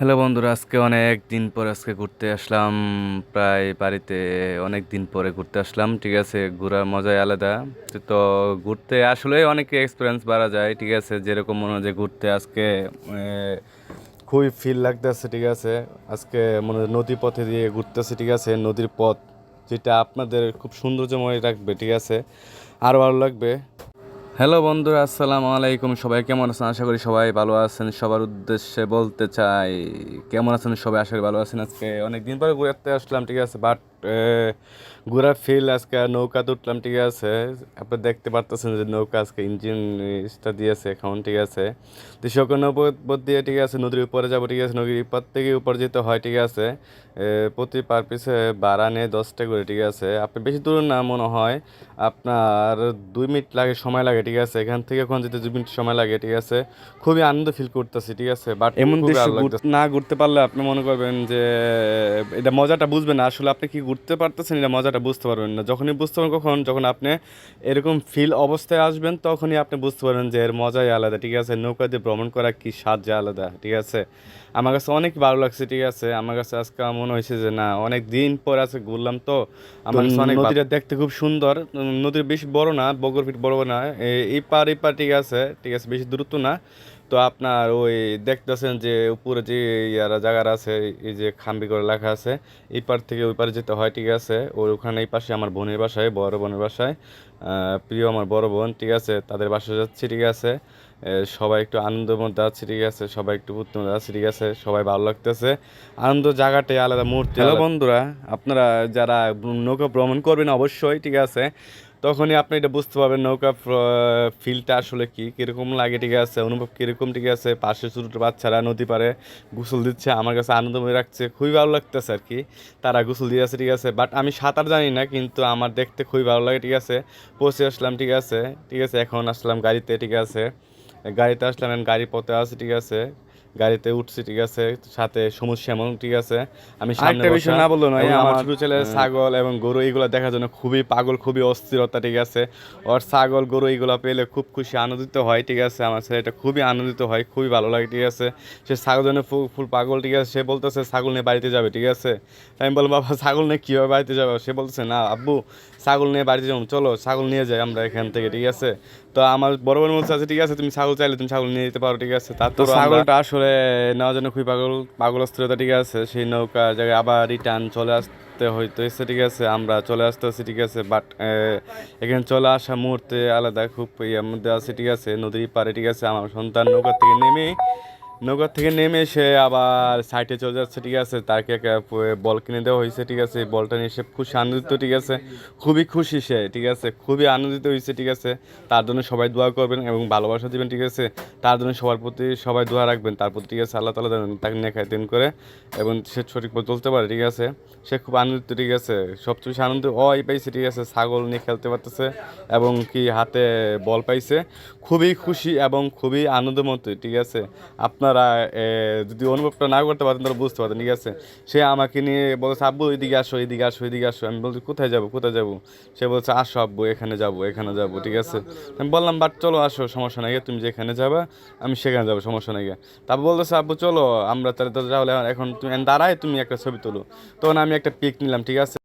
Hello বন্ধুরা, আজকে অনেক দিন পর আজকে ঘুরতে আসলাম, প্রায় বাড়িতে অনেক দিন পরে ঘুরতে আসলাম, ঠিক আছে, ঘোরার মজাই আলাদা। তো- ঘুরতে আসলে অনেক এক্সপিরিয়েন্স বাড়া যায়, ঠিক আছে, যেরকম মনে হয় যে ঘুরতে আজকে খুবই ফিল লাগতেছে, ঠিক আছে, আজকে মনে হয় নদী পথে দিয়ে ঘুরতেছে, ঠিক আছে, নদীর পথ, যেটা আপনাদের খুব সৌন্দর্যময় রাখবে, ঠিক আছে আরও ভালো লাগবে। হ্যালো বন্ধুরা, আসসালামু আলাইকুম। সবাই কেমন আছেন? আশা করি সবাই ভালো আছেন। সবার উদ্দেশ্যে বলতে চাই, কেমন আছেন সবাই? আশা করি ভালো আছেন আজকে। অনেক দিন পরে ঘুরতে আসলাম, ঠিক আছে? বাট ঘোরার ফিল আজকে নৌকাতে উঠলাম ঠিক আছে। আপনি দেখতে পারতেছেন যে নৌকা আজকে ইঞ্জিনটা দিয়েছে এখন ঠিক আছে। তো সকল নৌপথ দিয়ে ঠিক আছে নদীর উপরে যাব ঠিক আছে নদীর উপর থেকে উপর যেতে হয় ঠিক আছে। প্রতি পার পিছে ভাড়া নেয় দশটা করে ঠিক আছে। আপনি বেশি দূর না মনে হয় আপনার দুই মিনিট লাগে সময় লাগে ঠিক আছে। এখান থেকে ওখান যেতে দুই মিনিট সময় লাগে ঠিক আছে। খুবই আনন্দ ফিল করতেছি ঠিক আছে বাট এমন না ঘুরতে পারলে আপনি মনে করবেন যে এটা মজাটা বুঝবেন আসলে আপনি কি ঘুরতে পারতেছেন এটা মজাটা বুঝতে পারবেন না। যখনই বুঝতে পারবেন কখন যখন আপনি এরকম ফিল অবস্থায় আসবেন তখনই আপনি বুঝতে পারবেন যে এর মজাই আলাদা ঠিক আছে? নৌকা দিয়ে ভ্রমণ করা কি স্বাদ যে আলাদা ঠিক আছে? আমার কাছে অনেক ভালো লাগছে ঠিক আছে? আমার কাছে আজকে মনে হয়েছে যে না অনেক দিন পর আছে ঘুরলাম তো। আমার কাছে অনেক নদীটা দেখতে খুব সুন্দর। নদীর বেশি বড় না বগর ফিট বড় না। এই পার এই পার ঠিক আছে? ঠিক আছে বেশি দূরত্ব না। তো আপনার ওই দেখতেছেন যে উপরে যে ইয়ারা জায়গার আছে এই যে খাম্বি করে লেখা আছে এই পার থেকে ওই পারে যেতে হয় ঠিক আছে? ওর ওখানে এই পাশে আমার বোনের বাসায় বড় বোনের বাসায়। প্রিয় আমার বড় বোন ঠিক আছে? তাদের বাসায় যাচ্ছি ঠিক আছে? সবাই একটু আনন্দের মধ্যে আছে ঠিক আছে? সবাই একটু ফুর্তির মধ্যে আছে ঠিক আছে? সবাই ভালো লাগতেছে। আনন্দ জায়গাটাই আলাদা মুহূর্তে হ্যালো বন্ধুরা আপনারা যারা নৌকা ভ্রমণ করবেন অবশ্যই ঠিক আছে? তখনই আপনি এটা বুঝতে পারবেন নৌকা ফিলটা আসলে কি, কীরকম লাগে, ঠিক আছে? অনুভব কীরকম, ঠিক আছে? পাশে ছোটো বাচ্চারা নদী পারে গোসল দিচ্ছে, আমার কাছে আনন্দময় রাখছে, খুবই ভালো লাগতেছে আর কি। তারা গোসল দিয়ে আছে ঠিক আছে? বাট আমি সাঁতার জানি না, কিন্তু আমার দেখতে খুবই ভালো লাগে, ঠিক আছে? পৌঁছে আসলাম, ঠিক আছে? ঠিক আছে, এখন আসলাম গাড়িতে, ঠিক আছে? গাড়িতে আসলাম গাড়ির পথে আছে, ঠিক আছে? গাড়িতে উঠছি ঠিক আছে? সাথে সমুদ্র শ্যামল ঠিক আছে? আমি সামনে বিষয় না বলল নয় আমার ছোট ছেলে ছাগল এবং গরু এইগুলো দেখার জন্য খুবই পাগল খুবই অস্থিরতা ঠিক আছে? ওর ছাগল গরু এইগুলো পেলে খুব খুশি আনন্দিত হয় ঠিক আছে? আমার ছেলেটা খুবই আনন্দিত হয় খুবই ভালো লাগে ঠিক আছে? সে ছাগল জন্য ফুল পাগল ঠিক আছে? সে বলতেছে ছাগল নিয়ে বাড়িতে যাবে ঠিক আছে? তাই আমি বললাম বাবা ছাগল নিয়ে কীভাবে বাড়িতে যাবে? সে বলতেছে না আব্বু ছাগল নিয়ে বাড়িতে যাব। চলো ছাগল নিয়ে যাই আমরা এখান থেকে ঠিক আছে? তো আমার বড় বড় বলছে আছে ঠিক আছে তুমি ছাগল চাইলে তুমি ছাগল নিয়ে যেতে পারো ঠিক আছে? তার তো ছাগলটা আসলে নেওয়ার জন্য খুবই পাগল পাগল অস্থিরতা ঠিক আছে, সেই নৌকা জায়গায় আবার রিটার্ন চলে আসতে হইতে এসে ঠিক আছে, আমরা চলে আসতে আছি ঠিক আছে বাট এখানে চলে আসা মুহূর্তে আলাদা খুব ইয়ের মধ্যে আছে ঠিক আছে, নদীর পাড়ে ঠিক আছে, আমার সন্তান নৌকা থেকে নেমে নৌকা থেকে নেমে সে আবার সাইডে চলে যাচ্ছে ঠিক আছে তাকে বল কিনে দেওয়া হয়েছে ঠিক আছে বলটা নিয়ে সে খুশি আনন্দিত ঠিক আছে খুবই খুশি সে ঠিক আছে খুবই আনন্দিত হয়েছে ঠিক আছে তার জন্য সবাই দোয়া করবেন এবং ভালোবাসা দিবেন ঠিক আছে তার জন্য সবার প্রতি সবাই দোয়া রাখবেন তার প্রতি ঠিক আছে আল্লাহ তালা তাকে নিয়ে খাইতেন করে এবং সে সঠিকভাবে চলতে পারে ঠিক আছে সে খুব আনন্দিত ঠিক আছে সবচেয়ে বেশি আনন্দ ওই পাইছে ঠিক আছে ছাগল নিয়ে খেলতে পারতেছে এবং কি হাতে বল পাইছে খুবই খুশি এবং খুবই আনন্দমত ঠিক আছে আপনারা এ, যদি অনুভবটা না করতে পারতেন তাহলে বুঝতে পারতেন ঠিক আছে? সে আমাকে নিয়ে বলছে আব্বু এদিকে আসো এদিকে আসো এদিকে আসো। আমি বলছি কোথায় যাব কোথায় যাব? সে বলছে আসো আব্বু এখানে যাব এখানে যাব ঠিক আছে? আমি বললাম বাট চলো আসো সমস্যা নাই তুমি যেখানে যাবা আমি সেখানে যাব সমস্যা নাই তারপর বলতেছে আব্বু চলো আমরা তাহলে তো তাহলে এখন তুমি দাঁড়ায় তুমি একটা ছবি তোলো। তখন আমি একটা পিক নিলাম ঠিক আছে?